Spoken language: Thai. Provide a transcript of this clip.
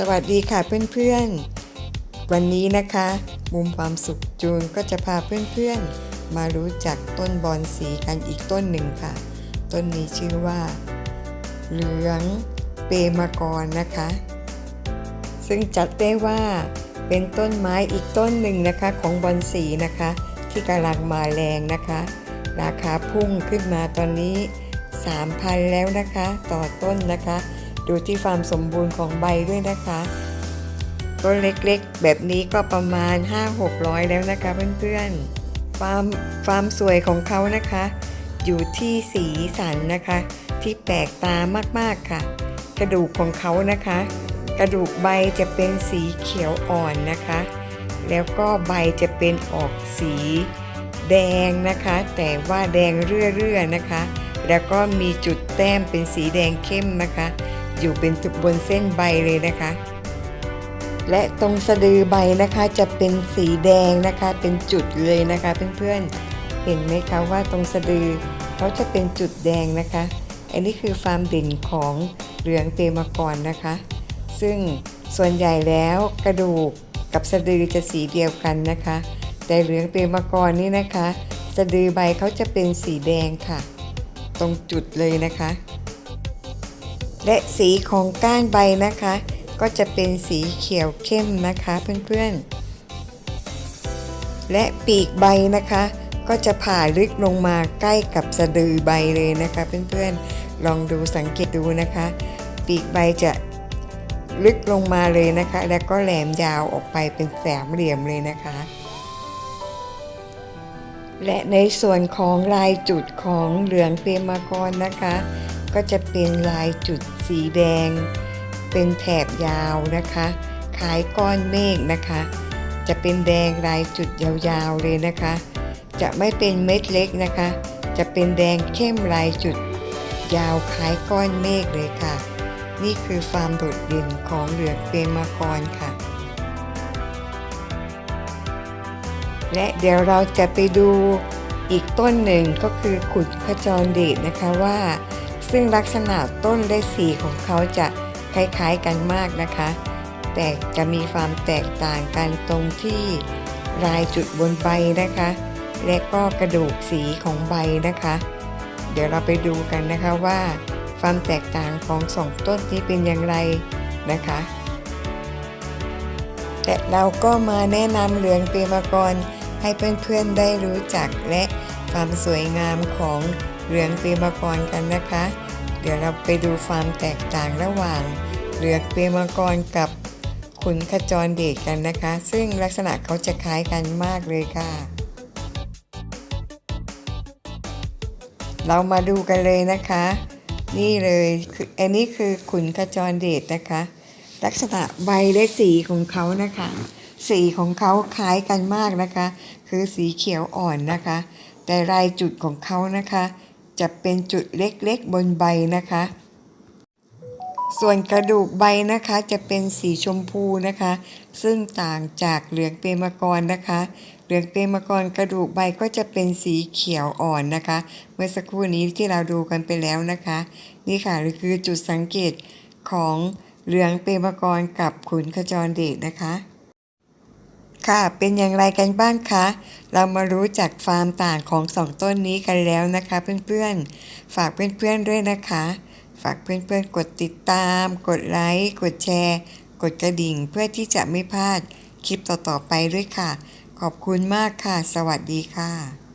สวัสดีค่ะเพื่อนๆ วันนี้นะคะ มุมความสุขจูนก็จะพาเพื่อนๆ มารู้จักต้นบอนสีกันอีกต้นหนึ่งค่ะ ต้นนี้ชื่อว่า เหลืองเปมากรนะคะ ซึ่งจัดได้ว่าเป็นต้นไม้อีกต้นหนึ่งนะคะของบอนสีนะคะ ที่กำลังมาแรงนะคะ ราคาพุ่งขึ้นมาตอนนี้ 3,000 แล้วนะคะ ต่อต้นนะคะ ดูที่ความสมบูรณ์ของใบด้วยนะคะต้นเล็กๆ แบบนี้ก็ประมาณ 5-600 แล้วนะคะเพื่อนๆ ความความสวยของเขานะคะ อยู่ที่สีสันนะคะ ที่แปลกตามากๆค่ะ กระดูกของเขานะคะ กระดูกใบจะเป็นสีเขียวอ่อนนะคะ แล้วก็ใบจะเป็นออกสีแดงนะคะ แต่ว่าแดงเรื่อๆนะคะ แล้วก็มีจุดแต้มเป็นสีแดงเข้มนะคะ อยู่เป็นจุดบนเส้นใบเลยนะคะ และตรงสะดือใบนะคะจะเป็นสีแดงนะคะ เป็นจุดเลยนะคะเพื่อนๆ เห็นไหมคะว่าตรงสะดือเขาจะเป็นจุดแดงนะคะ อันนี้คือความเด่นของเหลืองเปรมกรนะคะ ซึ่งส่วนใหญ่แล้วกระดูกกับสะดือจะสีเดียวกันนะคะ แต่เหลืองเปรมกรนี่นะคะ สะดือใบเขาจะเป็นสีแดงค่ะ ตรงจุดเลยนะคะ และสีของก้านใบนะคะ ก็จะเป็นสีเขียวเข้มนะคะเพื่อนๆ และปีกใบนะคะ ก็จะผ่าลึกลงมาใกล้กับสะดือใบเลยนะคะเพื่อนๆ ลองดูสังเกตดูนะคะ ปีกใบจะลึกลงมาเลยนะคะ แล้วก็แหลมยาวออกไปเป็นแสมเหลี่ยมเลยนะคะ และในส่วนของลายจุดของเหลืองเปรมากรนะคะ ก็จะเป็นลายจุดสีแดง เป็นแถบยาวนะคะคล้ายก้อนเมฆนะคะ จะเป็นแดงลายจุดยาวๆเลยนะคะ จะไม่เป็นเม็ดเล็กนะคะ จะเป็นแดงเข้มลายจุด ยาวคล้ายก้อนเมฆเลยค่ะ นี่คือความโดดเด่นของเหลือเปรมากรค่ะ และเดี๋ยวเราจะไปดูอีกต้นหนึ่งก็คือขุดขจรเดชนะคะว่า ซึ่งลักษณะต้นและสีของเขาจะคล้ายๆกันมากนะคะ แต่จะมีความแตกต่างกันตรงที่ลายจุดบนใบนะคะ และก็กระดูกสีของใบนะคะ เดี๋ยวเราไปดูกันนะคะว่า ความแตกต่างของสองต้นนี้เป็นอย่างไรนะคะ แต่เราก็มาแนะนำเหลืองเปรมกรให้เพื่อนๆได้รู้จักและความสวยงามของ เหลืองเปรมากรกันนะคะ เดี๋ยวเราไปดูความแตกต่างระหว่าง เหลืองเปรมากรกับขุนขจรเดชกันนะคะ ซึ่งลักษณะเขาจะคล้ายกันมากเลยค่ะ เรามาดูกันเลยนะคะ นี่เลยคืออันนี้คือขุนขจรเดชนะคะ ลักษณะใบและสีของเขานะคะ สีของเขาคล้ายกันมากนะคะ คือสีเขียวอ่อนนะคะ แต่ลายจุดของเขานะคะ จะเป็นจุดเล็กๆบนใบนะคะ ส่วนกระดูกใบนะคะจะเป็นสีชมพูนะคะ ซึ่งต่างจากเหลืองเปรมกรนะคะ เหลืองเปรมกรกระดูกใบก็จะเป็นสีเขียวอ่อนนะคะ เมื่อสักครู่นี้ที่เราดูกันไปแล้วนะคะ นี่ค่ะคือจุดสังเกตของเหลืองเปรมกรกับขุนขจรเดชนะคะ ค่ะ เป็นอย่างไรกันบ้างคะ เรามารู้จักความต่างของสองต้นนี้กันแล้วนะคะเพื่อนๆ ฝากเพื่อนๆด้วยนะคะ ฝากเพื่อนๆ กดติดตาม กดไลค์ กดแชร์ กดกระดิ่งเพื่อที่จะไม่พลาดคลิปต่อๆไปด้วยค่ะ ขอบคุณมากค่ะ สวัสดีค่ะ